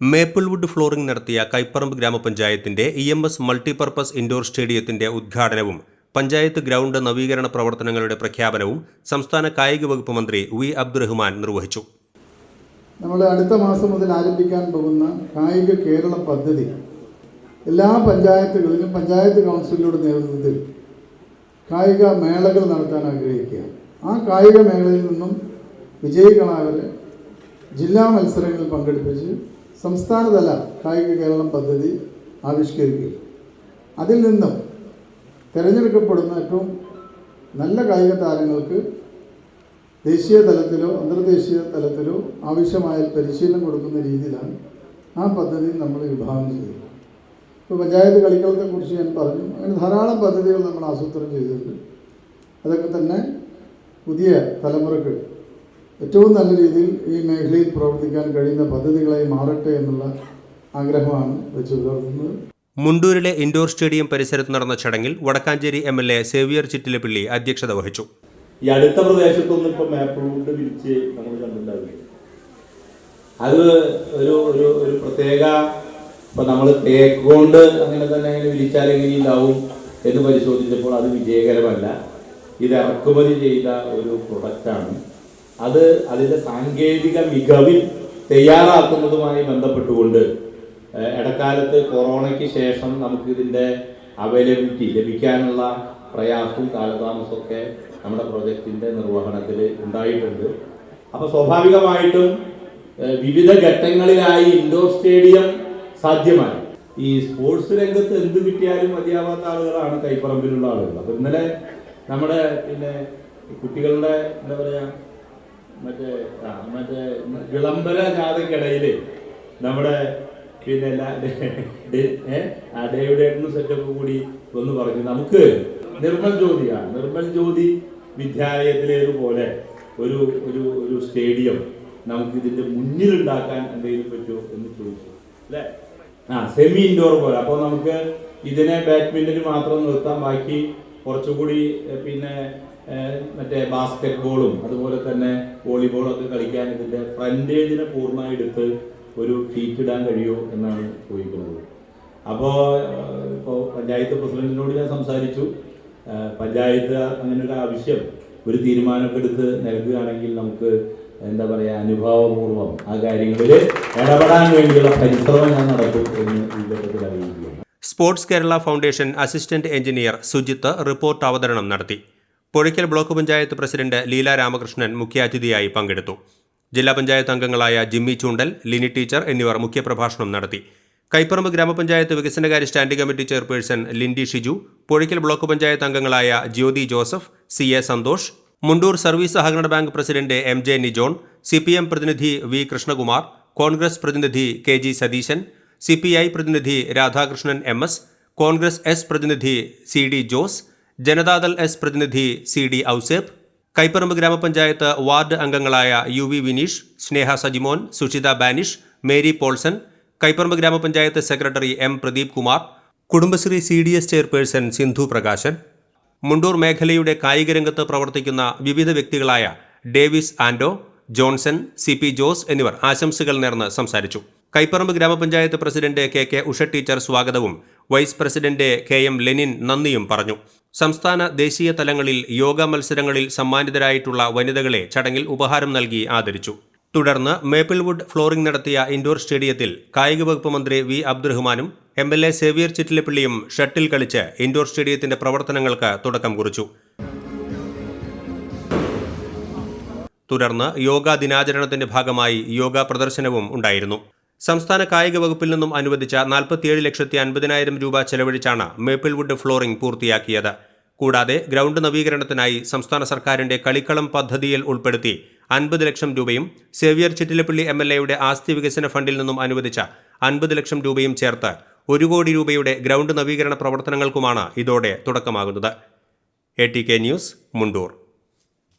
മേപ്പിൾവുഡ് flooring നടത്തിയ കൈപ്പറമ്പ് ഗ്രാമപഞ്ചായത്തിന്റെ E M S multipurpose indoor സ്റ്റേഡിയത്തിന്റെ ഉദ്ഘാടനവും പഞ്ചായത്ത് ഗ്രൗണ്ട് നവീകരണ പ്രവർത്തനങ്ങളുടെ പ്രഖ്യാപനവും സംസ്ഥാന കായിക വകുപ്പ് മന്ത്രി വി അബ്ദുറഹ്മാൻ നിർവഹിച്ചു. നമ്മൾ അടുത്ത മാസം മുതൽ ആരംഭിക്കാൻ പോകുന്ന കായിക കേരള പദ്ധതി എല്ലാ പഞ്ചായത്തുകളിലും പഞ്ചായത്ത് കൗൺസിലിലൂടെ നേതൃത്വത്തിൽ കായിക മേളകൾ നടത്താൻ ആഗ്രഹിക്കുക ആ കായിക മേളയിൽ നിന്നും വിജയികളായവരെ ജില്ലാ മത്സരങ്ങളിൽ പങ്കെടുപ്പിച്ച് സംസ്ഥാനതല കായിക കേരളം പദ്ധതി ആവിഷ്കരിക്കുക അതിൽ നിന്നും തിരഞ്ഞെടുക്കപ്പെടുന്ന ഏറ്റവും നല്ല കായിക താരങ്ങൾക്ക് ദേശീയ തലത്തിലോ അന്തർദേശീയ തലത്തിലോ ആവശ്യമായ പരിശീലനം കൊടുക്കുന്ന രീതിയിലാണ് ആ പദ്ധതി നമ്മൾ വിഭാവനം ചെയ്തത് ഇപ്പോൾ പഞ്ചായത്ത് കളിക്കളത്തെക്കുറിച്ച് ഞാൻ പറഞ്ഞു. അങ്ങനെ ധാരാളം പദ്ധതികൾ നമ്മൾ ആസൂത്രണം ചെയ്തിട്ടുണ്ട്. അതൊക്കെ തന്നെ പുതിയ തലമുറയ്ക്ക് ഏറ്റവും നല്ല രീതിയിൽ ഈ മേഖലയിൽ പ്രവർത്തിക്കാൻ കഴിയുന്ന പദ്ധതികളായി മാറട്ടെ എന്നുള്ള ആഗ്രഹമാണ് വെച്ച് പുലർത്തുന്നത്. മുണ്ടൂരിലെ ഇൻഡോർ സ്റ്റേഡിയം പരിസരത്ത് നടന്ന ചടങ്ങിൽ Vadakkanchery M L A Xavier Chittilappilly അധ്യക്ഷത വഹിച്ചു. ഈ അടുത്ത പ്രദേശത്തൊന്നും ഇപ്പം മാപ്പ് റൂട്ട് വിരിച്ച് നമ്മൾ കണ്ടിട്ടുണ്ടാവില്ല. അത് ഒരു ഒരു ഒരു പ്രത്യേക ഇപ്പം നമ്മൾ തേക്ക് കൊണ്ട് അങ്ങനെ തന്നെ അങ്ങനെ വിരിച്ചാൽ എങ്ങനെ ഉണ്ടാവും എന്ന് പരിശോധിച്ചപ്പോൾ അത് വിജയകരമല്ല. ഇത് ഇറക്കുമതി ചെയ്ത ഒരു പ്രൊഡക്റ്റാണ് അത് അതിന്റെ സാങ്കേതിക മികവിൽ തയ്യാറാക്കുന്നതുമായി ബന്ധപ്പെട്ടുകൊണ്ട് ഇടക്കാലത്ത് കൊറോണയ്ക്ക് ശേഷം നമുക്കിതിന്റെ അവൈലബിലിറ്റി ലഭിക്കാനുള്ള പ്രയാസവും കാലതാമസമൊക്കെ നമ്മുടെ പ്രൊജക്റ്റിന്റെ നിർവഹണത്തിൽ ഉണ്ടായിട്ടുണ്ട്. അപ്പോൾ സ്വാഭാവികമായിട്ടും വിവിധ ഘട്ടങ്ങളിലായി ഇൻഡോർ സ്റ്റേഡിയം സാധ്യമായി ഈ സ്പോർട്സ് രംഗത്ത് എന്ത് കിട്ടിയാലും മതിയാവാത്ത ആളുകളാണ് കൈപ്പറമ്പിലുള്ള ആളുകൾ. അപ്പം ഇന്നലെ നമ്മുടെ പിന്നെ കുട്ടികളുടെ എന്താ പറയാ മറ്റേ മറ്റേ വിളംബര ജാഥയ്ക്കിടയിൽ നമ്മുടെ പിന്നെ ആ ഡേവിഡ് ഏട്ടനും സെറ്റപ്പ് കൂടി ഒന്ന് പറഞ്ഞു. നമുക്ക് നിർമ്മൽ ജ്യോതിയാണ് നിർമ്മൽ ജ്യോതി വിദ്യാലയത്തിലേതുപോലെ ഒരു ഒരു ഒരു സ്റ്റേഡിയം നമുക്ക് ഇതിന്റെ മുന്നിൽ ഉണ്ടാക്കാൻ എന്തെങ്കിലും പറ്റുമോ എന്ന് ചോദിച്ചു. അല്ലേ? ആ സെമി ഇൻഡോർ പോലെ. അപ്പോൾ നമുക്ക് ഇതിനെ ബാഡ്മിന്റൺ മാത്രം നിർത്താം ബാക്കി കുറച്ചുകൂടി പിന്നെ മറ്റേ ബാസ്കറ്റ് ബോളും അതുപോലെ തന്നെ വോളിബോളും ഒക്കെ കളിക്കാൻ ഇതിന്റെ ഫ്രണ്ടേജിനെ പൂർണമായി എടുത്ത് ഒരു ഷീറ്റ് ഇടാൻ കഴിയുമോ എന്നാണ് ചോദിക്കുന്നത്. അപ്പോൾ ഇപ്പോൾ പഞ്ചായത്ത് പ്രസിഡന്റിനോട് ഞാൻ സംസാരിച്ചു. പഞ്ചായത്ത് അങ്ങനെ ഒരു ആവശ്യം ഒരു തീരുമാനമൊക്കെ എടുത്ത് നൽകുകയാണെങ്കിൽ നമുക്ക് എന്താ പറയുക അനുഭാവപൂർവം ആ കാര്യങ്ങളിൽ ഇടപെടാൻ വേണ്ടിയുള്ള പരിശ്രമം ഞാൻ നടത്തും എന്ന് ഈ ഘട്ടത്തിൽ അറിയിക്കുകയാണ്. Sports Kerala foundation assistant engineer Sujith report അവതരണം നടത്തി. പുഴയ്ക്കൽ ബ്ലോക്ക് പഞ്ചായത്ത് പ്രസിഡന്റ് ലീല രാമകൃഷ്ണൻ മുഖ്യാതിഥിയായി പങ്കെടുത്തു. ജില്ലാ പഞ്ചായത്ത് അംഗങ്ങളായ ജിമ്മി ചൂണ്ടൽ ലിനി ടീച്ചർ എന്നിവർ മുഖ്യപ്രഭാഷണം നടത്തി. കൈപ്പറമ്പ് ഗ്രാമപഞ്ചായത്ത് വികസനകാര്യ standing committee chairperson Lindy Shiju Puzhakkal block panchayat അംഗങ്ങളായ Jyothi Joseph C A Santhosh Mundur service സഹകരണ bank president M J Nijon C P M പ്രതിനിധി വി കൃഷ്ണകുമാർ കോൺഗ്രസ് പ്രതിനിധി K G Satheesan C P I പ്രതിനിധി Radhakrishnan M S Congress S പ്രതിനിധി C D Jose Janata Dal S പ്രതിനിധി C D Ouseph Kaiparambu ഗ്രാമപഞ്ചായത്ത് ward അംഗങ്ങളായ U V Vineesh Sneha Sajimon Sushitha Banish Mary Paulson Kaiparambu ഗ്രാമപഞ്ചായത്ത് secretary M Pradeep Kumar Kudumbashree C D S chairperson Sindhu Prakashan Mundur മേഖലയുടെ കായിക രംഗത്ത് പ്രവർത്തിക്കുന്ന വിവിധ വ്യക്തികളായ ഡേവിസ് ആൻഡോ ജോൺസൺ സി പി ജോസ് എന്നിവർ ആശംസകൾ നേർന്ന് സംസാരിച്ചു. കൈപ്പറമ്പ് ഗ്രാമപഞ്ചായത്ത് president K K Usha teacher സ്വാഗതവും vice president K M Lenin നന്ദിയും പറഞ്ഞു. സംസ്ഥാന ദേശീയ തലങ്ങളിൽ യോഗ മത്സരങ്ങളിൽ സമ്മാനിതരായിട്ടുള്ള വനിതകളെ ചടങ്ങിൽ ഉപഹാരം നൽകി ആദരിച്ചു. തുടർന്ന് മേപ്പിൾവുഡ് ഫ്ലോറിംഗ് നടത്തിയ ഇൻഡോർ സ്റ്റേഡിയത്തിൽ കായിക വകുപ്പ് മന്ത്രി വി അബ്ദുറഹ്മാനും എം എൽ എ സേവിയർ ചിറ്റിലപ്പിള്ളിയും ഷട്ടിൽ കളിച്ച് ഇൻഡോർ സ്റ്റേഡിയത്തിന്റെ പ്രവർത്തനങ്ങൾക്ക് തുടക്കം കുറിച്ചു. തുടർന്ന് യോഗാ ദിനാചരണത്തിന്റെ ഭാഗമായി യോഗ പ്രദർശനവും ഉണ്ടായിരുന്നു. സംസ്ഥാന കായിക വകുപ്പിൽ നിന്നും അനുവദിച്ച നാൽപ്പത്തിയേഴ് ലക്ഷത്തി അൻപതിനായിരം രൂപ ചെലവഴിച്ചാണ് മേപ്പിൾവുഡ് ഫ്ലോറിംഗ് പൂർത്തിയാക്കിയത്. കൂടാതെ ഗ്രൗണ്ട് നവീകരണത്തിനായി സംസ്ഥാന സർക്കാരിന്റെ കളിക്കളം പദ്ധതിയിൽ ഉൾപ്പെടുത്തി അൻപത് ലക്ഷം രൂപയും സേവിയർ ചിറ്റിലപ്പള്ളി എം എൽ എയുടെ ആസ്തി വികസന ഫണ്ടിൽ നിന്നും അനുവദിച്ച അൻപത് ലക്ഷം രൂപയും ചേർത്ത് ഒരു കോടി രൂപയുടെ ഗ്രൗണ്ട് നവീകരണ പ്രവർത്തനങ്ങൾക്കുമാണ് ഇതോടെ തുടക്കമാകുന്നത്. A T K news Mundur.